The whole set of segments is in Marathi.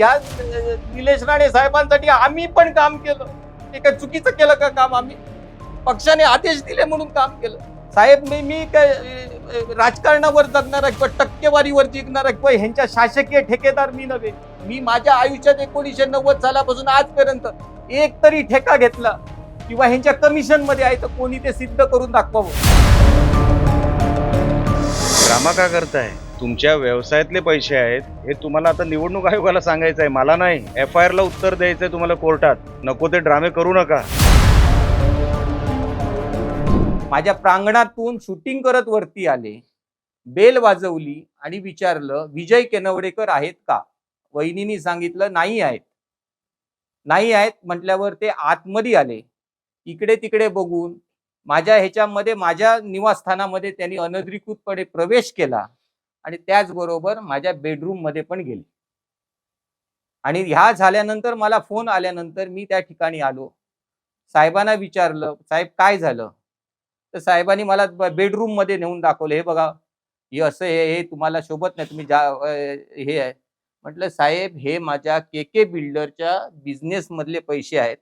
या निलेश राणे साहेबांसाठी आम्ही पण काम केलं. ते काय चुकीचं केलं का काम आम्ही? पक्षाने आदेश दिले म्हणून काम केलं. साहेब मी मी काय राजकारणावर जगणारा किंवा टक्केवारीवर जिंकणारा किंवा ह्यांच्या शासकीय ठेकेदार मी नव्हे. मी माझ्या आयुष्यात एकोणीसशे नव्वद सालापासून आजपर्यंत एक तरी ठेका घेतला किंवा ह्यांच्या कमिशनमध्ये आहे तर कोणी ते सिद्ध करून दाखवावं. ड्रामा का करताय? तुमच्या व्यवसायातले पैसे आहेत हे तुम्हाला आता निवडणूक आयोगाला सांगायचं आहे. मला नाही एफ आय ला उत्तर द्यायचंय तुम्हाला कोर्टात. नको ते ड्रामे करू नका. माझ्या प्रांगणातून शूटिंग करत वरती आले. बेल वाजवली आणि विचारलं विजय केनवडेकर आहेत का? वहिनीनी सांगितलं नाही आहेत. नाही आहेत? म्हटल्यावर ते आतमध्ये आले. इकडे तिकडे बघून माझ्या ह्याच्यामध्ये माझ्या निवासस्थानामध्ये त्यांनी अनधिकृतपणे प्रवेश केला. आणि त्याचबरोबर माझ्या बेडरूममध्ये पण गेले. आणि ह्या झाल्यानंतर मला फोन आल्यानंतर मी त्या ठिकाणी आलो. साहेबांना विचारलं साहेब काय झालं? तर साहेबांनी मला बेडरूममध्ये नेऊन दाखवलं हे बघा हे असं हे हे तुम्हाला शोभत नाही तुम्ही जा हे आहे. म्हटलं साहेब हे माझ्या के के बिल्डरच्या बिझनेसमधले पैसे आहेत.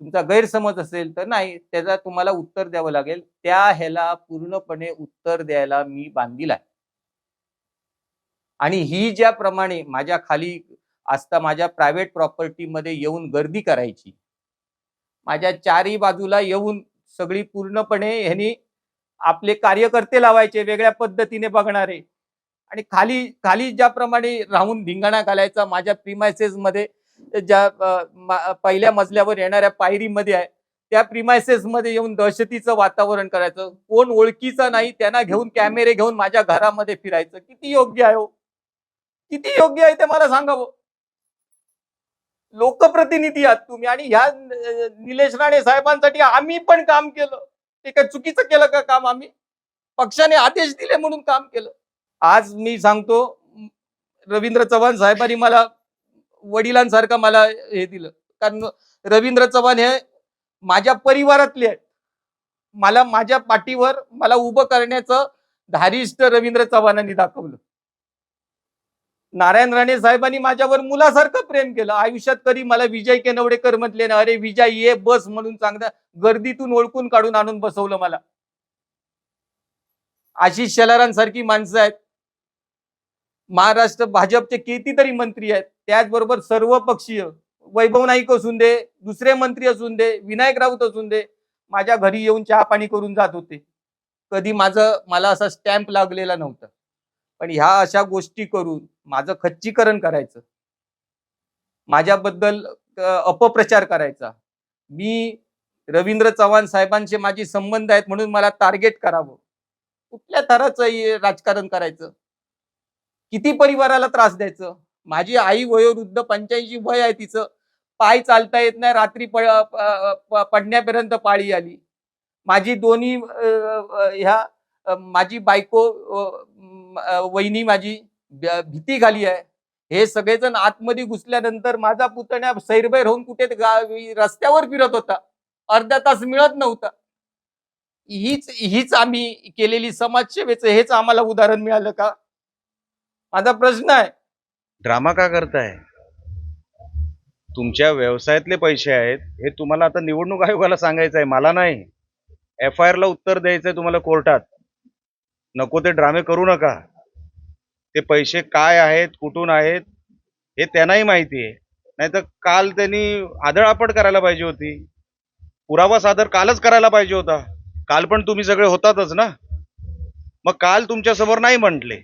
तुमचा गैरसमज असेल तर नाही त्याचा तुम्हाला उत्तर द्यावं लागेल. त्या ह्याला पूर्णपणे उत्तर द्यायला मी बांधील आहे. आणि ही ज्याप्रमाणे माझ्या खाली असता माझ्या प्रायव्हेट प्रॉपर्टीमध्ये येऊन गर्दी करायची माझ्या चारही बाजूला येऊन सगळी पूर्णपणे ह्यांनी आपले कार्यकर्ते लावायचे वेगळ्या पद्धतीने बघणारे. आणि खाली खाली ज्याप्रमाणे राहून धिंगाणा घालायचा माझ्या प्रिमायसेस मध्ये ज्या पहिल्या मजल्यावर येणाऱ्या पायरीमध्ये आहे त्या प्रिमायसेसमध्ये येऊन दहशतीचं वातावरण करायचं. कोण ओळखीचं नाही त्यांना घेऊन कॅमेरे घेऊन माझ्या घरामध्ये फिरायचं. किती योग्य आहे हो. किती योग्य आहे ते मला सांगावं? लोकप्रतिनिधी आहात तुम्ही आणि ह्या निलेश राणे साहेबांसाठी आम्ही पण काम केलं. ते काय चुकीचं केलं का काम आम्ही? पक्षाने आदेश दिले म्हणून काम केलं. आज मी सांगतो रवींद्र चव्हाण साहेबांनी मला वडिलांसारखं मला हे दिलं. कारण रवींद्र चव्हाण हे माझ्या परिवारातले आहेत. मला माझ्या पाठीवर मला उभं करण्याचं धारिष्ट रवींद्र चव्हाणांनी दाखवलं. नारायण राणे साहेबांनी माझ्यावर मुलासारखं प्रेम केलं. आयुष्यात कधी मला विजय केनवडेकर म्हटले ना अरे विजय ये बस म्हणून चांगलं गर्दीतून ओळखून काढून आणून बसवलं मला. आशिष शेलारांसारखी माणसं आहेत. महाराष्ट्र भाजपचे कितीतरी मंत्री आहेत. त्याचबरोबर सर्व पक्षीय. वैभव नाईक असून दे दुसरे मंत्री असून दे विनायक राऊत असून दे माझ्या घरी येऊन चहा पाणी करून जात होते. कधी माझं मला असा स्टॅम्प लागलेला नव्हता. पण ह्या अशा गोष्टी करून माझं खच्चीकरण करायचं. माझ्याबद्दल अपप्रचार करायचा. मी रवींद्र चव्हाण साहेबांचे माझे संबंध आहेत म्हणून मला टार्गेट करावं. कुठल्या थराचं राजकारण करायचं? किती परिवाराला त्रास द्यायचं? माझी आई वयोवृद्ध पंच्याऐंशी वय आहे तिचं. पाय चालता येत नाही रात्री पडण्यापर्यंत पाळी आली. माझी दोन्ही ह्या माझी बायको वहिनी माझी भीती खाली आहे. हे सगळेजण आतमध्ये घुसल्यानंतर माझा पुतण्या सैरभैर होऊन कुठे रस्त्यावर फिरत होता. अर्धा तास मिळत नव्हता. हीच हीच आम्ही केलेली समाजसेवेचं हेच आम्हाला उदाहरण मिळालं का? माझा प्रश्न आहे. ड्रामा का करताय? तुमच्या व्यवसायातले पैसे आहेत हे तुम्हाला आता निवडणूक आयोगाला सांगायचं आहे मला नाही. एफ आय ला उत्तर द्यायचंय तुम्हाला कोर्टात. नको ते ड्रामे करू नका. ते पैसे काय आहेत कुठून आहेत हे त्यांनाही माहिती आहे. नाहीतर काल त्यांनी आदळआपट करायला पाहिजे होती. पुरावा सादर कालच करायला पाहिजे होता. काल पण तुम्ही सगळे होतातच ना? मग काल तुमच्यासमोर नाही म्हटले.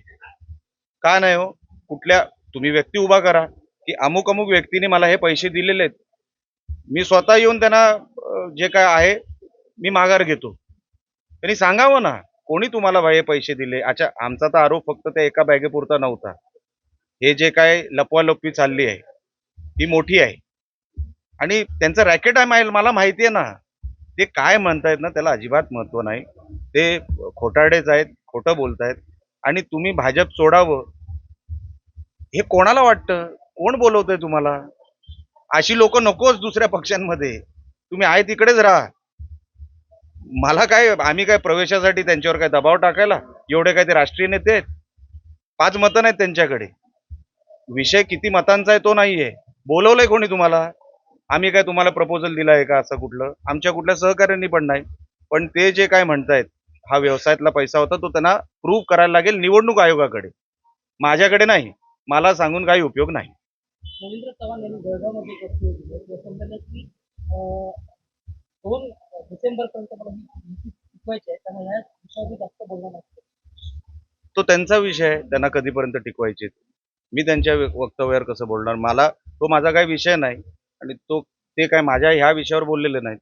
का नाही हो? कुठल्या तुम्ही व्यक्ती उभा करा. की अमुक अमुक व्यक्तीने मला हे पैसे दिलेले आहेत. मी स्वतः येऊन त्यांना जे काय आहे मी माघार घेतो. त्यांनी सांगावं ना. कोणी तुम्हाला बाई हे पैसे दिले? अच्छा आमचा तर आरोप फक्त त्या एका बॅगेपुरता नव्हता. हे जे काय लपवालपवी चालली आहे ही मोठी आहे. आणि त्यांचं रॅकेट आहे मला माहिती आहे ना. ते काय म्हणतायत ना त्याला अजिबात महत्त्व नाही. ते खोटाडेच आहेत खोटं बोलतायत. आणि तुम्ही भाजप सोडावं. हे कोणाला वाटतं? कोण बोलवतंय तुम्हाला? अशी लोक नकोच दुसऱ्या पक्षांमध्ये. तुम्ही आहे तिकडेच राहा. मला काय आम्ही काय प्रवेशासाठी त्यांच्यावर काय दबाव टाकायला? एवढे काय ते राष्ट्रीय नेते आहेत? पाच मतं नाहीत त्यांच्याकडे. विषय किती मतांचा आहे तो नाहीये. बोलवलंय कोणी तुम्हाला? आम्ही काय तुम्हाला प्रपोजल दिला आहे का असं कुठलं? आमच्या कुठल्या सहकार्यांनी पण नाही. पण ते जे काय म्हणतायत हा व्यवसायातला पैसा होता तो त्यांना प्रूव्ह करायला लागेल निवडणूक आयोगाकडे. माझ्याकडे नाही. मला सांगून काही उपयोग नाही. रवींद्र चव्हाण यांनी जळगावमध्ये दोन सप्टेंबर पर्यंत मला टिकवायचे युती आहे. त्यांना या विषयावर जास्त बोलणार नाही तो त्यांचा विषय आहे. त्यांना कधीपर्यंत टिकवायचे मी त्यांच्या वक्तव्यावर कसं बोलणार? मला तो माझा काही विषय नाही. आणि तो ते काय माझ्या ह्या विषयावर बोललेले नाहीत.